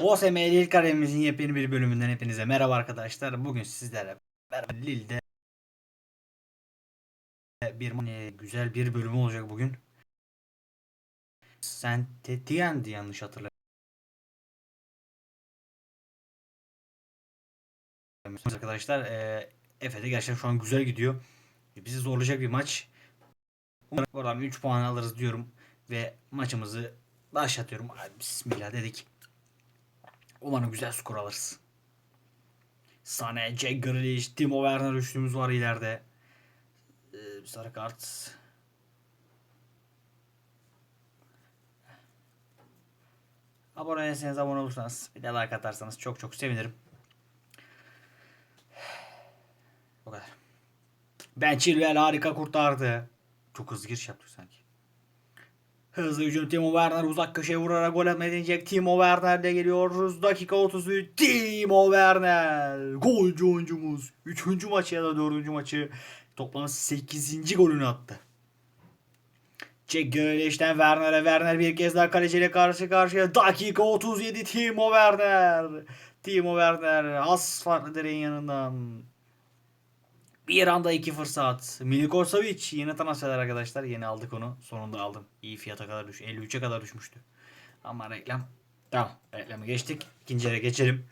OSM Lille karemizin yepyeni bir bölümünden hepinize merhaba arkadaşlar. Bugün sizlerle beraber Lille'de bir e, güzel bir bölüm olacak bugün. Saint Etienne'di yanlış hatırlamıyorum. Arkadaşlar e, Efe'de gerçekten şu an güzel gidiyor. Bizi zorlayacak bir maç. Umarım buradan 3 puan alırız diyorum. Ve maçımızı başlatıyorum. Bismillah dedik. Umarım güzel skor alırız. Sane, Jack Grealish, Timo Werner üçlümüz var ileride. Ee, sarı kart. Abone değilseniz abone olursanız bir de like atarsanız çok çok sevinirim. Bu kadar. Ben Chilwell harika kurtardı. Çok hızlı giriş yaptı sanki. Hızlı hücum Timo Werner uzak köşeye vurarak gol atmaya deneyecek. Timo Werner de geliyor. Dakika 33. Timo Werner. Golcü oyuncumuz. 3. maçı ya da 4. maçı. Toplam 8. golünü attı. Jack Grealish'ten Werner'e Werner bir kez daha kaleciyle karşı karşıya. Dakika 37 Timo Werner. Timo Werner az farklı direğin yanından. Bir anda iki fırsat. Miliko Savic yeni transferler arkadaşlar. Yeni aldık onu. Sonunda aldım. İyi fiyata kadar düş. 53'e kadar düşmüştü. Ama reklam. Tamam. Reklamı geçtik. İkinci yere geçelim.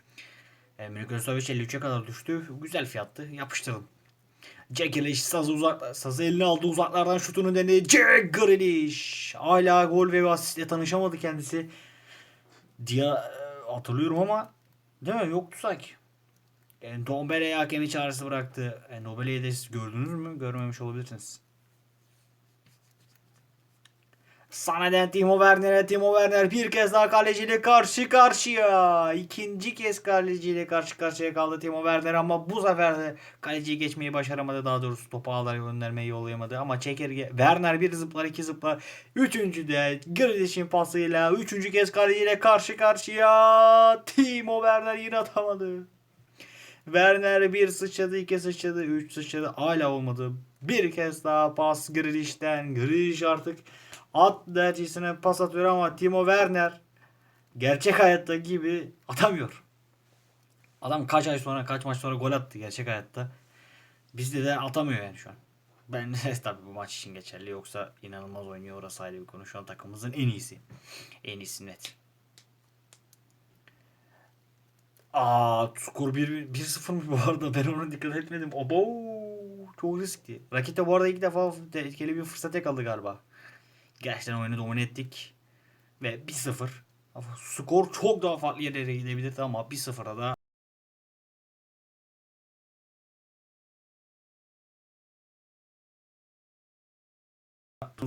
E, Miliko Savic 53'e kadar düştü. Güzel fiyattı. Yapıştırdım. Jack Grealish sazı uzak sazı eline aldı uzaklardan şutunu denedi. Jack Grealish hala gol ve asistle tanışamadı kendisi. Diye hatırlıyorum ama değil mi? Yoktu sanki. E, hakemi çağrısı bıraktı. E, de siz gördünüz mü? Görmemiş olabilirsiniz. Sane'den Timo Werner'e Timo Werner bir kez daha kaleciyle karşı karşıya. İkinci kez kaleciyle karşı karşıya kaldı Timo Werner ama bu sefer de kaleciyi geçmeyi başaramadı. Daha doğrusu topu ağlara göndermeyi yollayamadı. Ama çekerge Werner bir zıplar iki zıplar. Üçüncü de Grealish'in pasıyla üçüncü kez kaleciyle karşı karşıya. Timo Werner yine atamadı. Werner bir sıçradı, iki sıçradı, üç sıçradı. Hala olmadı. Bir kez daha pas Grealish'ten. Grealish artık at dercisine pas atıyor ama Timo Werner gerçek hayatta gibi atamıyor. Adam kaç ay sonra, kaç maç sonra gol attı gerçek hayatta. Bizde de atamıyor yani şu an. Ben tabii bu maç için geçerli. Yoksa inanılmaz oynuyor. Orası ayrı bir konu. Şu an takımımızın en iyisi. En iyisi net. Aa skor 1 1-0 bu arada ben ona dikkat etmedim. Abo çok riskli. Rakipte bu arada ilk defa tehlikeli bir fırsat yakaladı galiba. Gerçekten oyunu domine ettik. Ve 1-0. Ama Skor çok daha farklı yerlere gidebilirdi ama 1-0'a da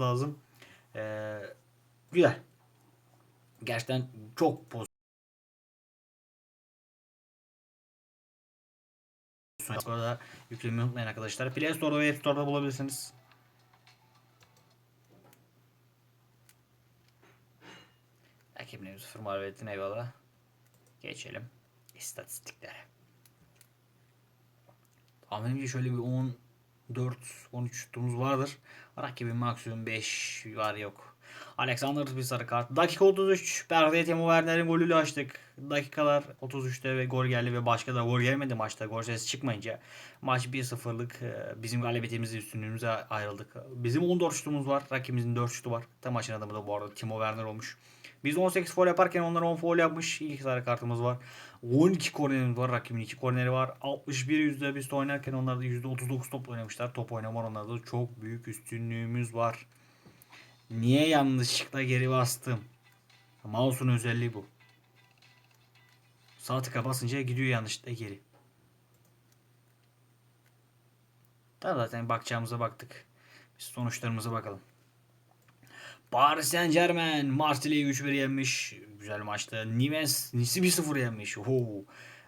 lazım. Ee, güzel. Gerçekten çok pozitif. Sonra yüklemeyi unutmayın arkadaşlar. Play Store'da ve App Store'da bulabilirsiniz. Rakibine 0 mağlubiyetin eyvallah. Geçelim istatistiklere. Tahminimce şöyle bir 14 13 şutumuz vardır. Rakibin maksimum 5 var yok. Alexander bir sarı kart. Dakika 33. Perde'ye Timo Werner'in golüyle açtık. Dakikalar 33'te ve gol geldi ve başka da gol gelmedi maçta. Gol sesi çıkmayınca maç 1-0'lık e, bizim galibiyetimizle üstünlüğümüze ayrıldık. Bizim 14 şutumuz var. Rakibimizin 4 şutu var. Tam maçın adamı da bu arada Timo Werner olmuş. Biz 18 foul yaparken onlar 10 foul yapmış. İlk sarı kartımız var. 12 kornerimiz var. Rakibin 2 korneri var. 61 yüzde biz oynarken onlar da %39 top oynamışlar. Top oynama onlarda da çok büyük üstünlüğümüz var. Niye yanlışlıkla geri bastım? Mouse'un özelliği bu. Sağ tıka basınca gidiyor yanlışlıkla geri. Tamam zaten bakacağımıza baktık. Biz sonuçlarımıza bakalım. Paris Saint Germain Marsilya'yı 3-1 yenmiş. Güzel maçta. Nimes Nice'i 1-0 yenmiş. Oho.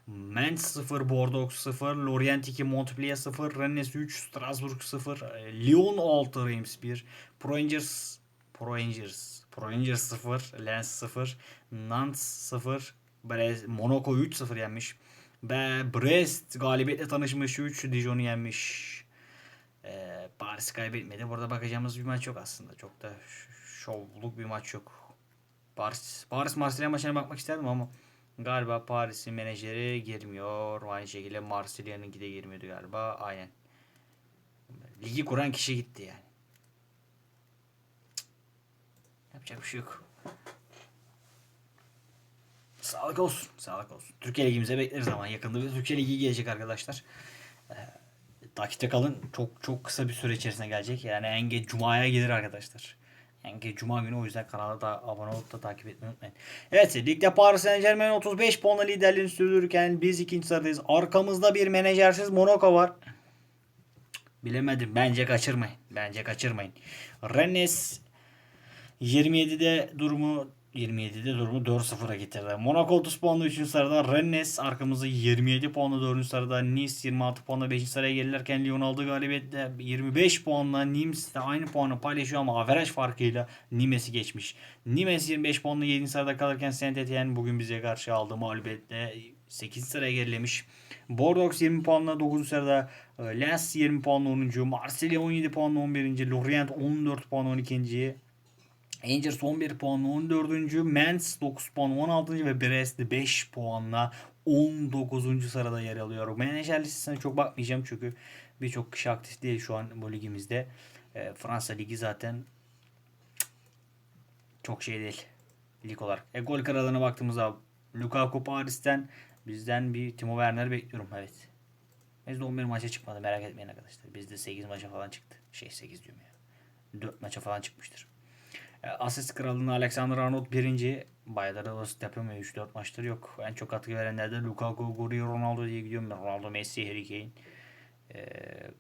Mainz 0, Bordeaux 0, Lorient 2, Montpellier 0, Rennes 3, Strasbourg 0, Lyon 6, Reims 1, Pro Rangers Pro Rangers Pro Rangers 0, Lens 0, Nantes 0, Brest, Monaco 3-0 yenmiş. Ve Brest galibiyetle tanışmış 3 Dijon'u yenmiş. Ee, Paris kaybetmedi. Burada bakacağımız bir maç yok aslında. Çok da şovluk bir maç yok. Paris, Paris Marsilya maçına bakmak isterdim ama Galiba Paris'in menajeri girmiyor. Aynı şekilde Marsilya'nınki de girmiyordu galiba. Aynen. Ligi kuran kişi gitti yani. Yapacak bir şey yok. Sağlık olsun. Sağlık olsun. Türkiye Ligimize bekleriz ama yakında bir Türkiye Ligi gelecek arkadaşlar. Ee, kalın. Çok çok kısa bir süre içerisinde gelecek. Yani en geç Cuma'ya gelir arkadaşlar. En geç Cuma günü o yüzden kanala da abone olup da takip etmeyi unutmayın. Evet ligde Paris Saint Germain 35 puanla liderliğini sürdürürken biz ikinci sıradayız. Arkamızda bir menajersiz Monaco var. Bilemedim. Bence kaçırmayın. Bence kaçırmayın. Rennes 27'de durumu 27'de durumu 4-0'a getirdi. Monaco 30 puanla 3. sırada. Rennes arkamızda 27 puanla 4. sırada. Nice 26 puanla 5. sıraya gelirken Lyon aldığı galibiyetle 25 puanla Nimes de aynı puanı paylaşıyor ama averaj farkıyla Nimes'i geçmiş. Nimes 25 puanla 7. sırada kalırken Saint Etienne bugün bize karşı aldığı mağlubiyetle 8. sıraya gerilemiş. Bordeaux 20 puanla 9. sırada. e, Lens 20 puanla 10. Marsilya 17 puanla 11. Lorient 14 puanla 12. Rangers 11 puanla 14. Mens 9 puan 16. ve Brest 5 puanla 19. sırada yer alıyor. Menajer listesine çok bakmayacağım çünkü birçok kişi aktif değil şu an bu ligimizde. E, Fransa ligi zaten çok şey değil lig olarak. E, gol kralına baktığımızda Lukaku Paris'ten bizden bir Timo Werner bekliyorum evet. Bizde 11 maça çıkmadı merak etmeyin arkadaşlar. Bizde 8 maça falan çıktı. Şey 8 diyorum ya. 4 maça falan çıkmıştır. E, Asist kralını Alexander Arnold birinci. Bayları asist yapamıyor. 3-4 maçtır yok. En çok katkı verenler de Lukaku, Guri, Ronaldo diye gidiyorum. Ronaldo, Messi, Harry Kane. E,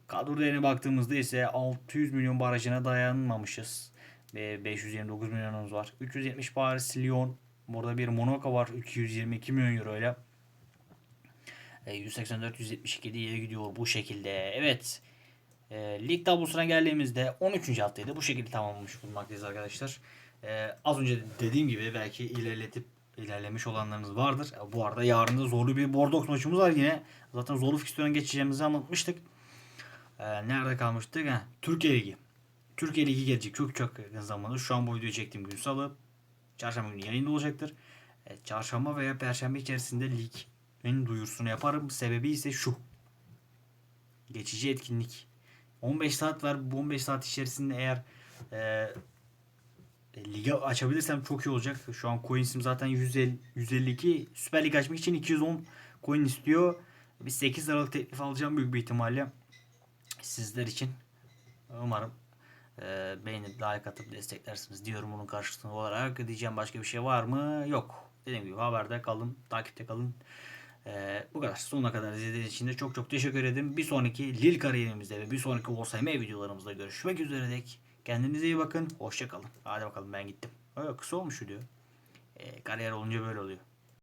kadro değerine baktığımızda ise 600 milyon barajına dayanmamışız. Ve 529 milyonumuz var. 370 Paris, Lyon. Burada bir Monaco var. 222 milyon euro ile. E, 184-172 diye gidiyor bu şekilde. Evet. E, lig tablosuna geldiğimizde 13. haftayı da bu şekilde tamamlamış bulunmaktayız arkadaşlar. E, az önce dediğim gibi belki ilerletip ilerlemiş olanlarınız vardır. E, bu arada yarın da zorlu bir Bordeaux maçımız var yine. Zaten zorlu fikstürden geçeceğimizi anlatmıştık. E, nerede kalmıştık? Ha, Türkiye Ligi. Türkiye Ligi gelecek çok çok yakın zamanda. Şu an bu videoyu çektiğim gün salı. Çarşamba günü yayında olacaktır. E, çarşamba veya perşembe içerisinde ligin duyurusunu yaparım. Sebebi ise şu. Geçici etkinlik. 15 saat var. Bu 15 saat içerisinde eğer e, e, ligi açabilirsem çok iyi olacak. Şu an coins'im zaten 150, 152. Süper Lig açmak için 210 coin istiyor. Bir 8 liralık teklif alacağım büyük bir ihtimalle. Sizler için. Umarım e, beğenip like atıp desteklersiniz diyorum bunun karşılığında olarak. Diyeceğim başka bir şey var mı? Yok. Dediğim gibi haberde kalın, takipte kalın. Ee, bu kadar. Sonuna kadar izlediğiniz için de çok çok teşekkür ederim. Bir sonraki Lil kariyerimizde ve bir sonraki OSM videolarımızda görüşmek üzere dek. Kendinize iyi bakın. Hoşça kalın. Hadi bakalım ben gittim. Öyle kısa olmuş diyor. Ee, kariyer olunca böyle oluyor.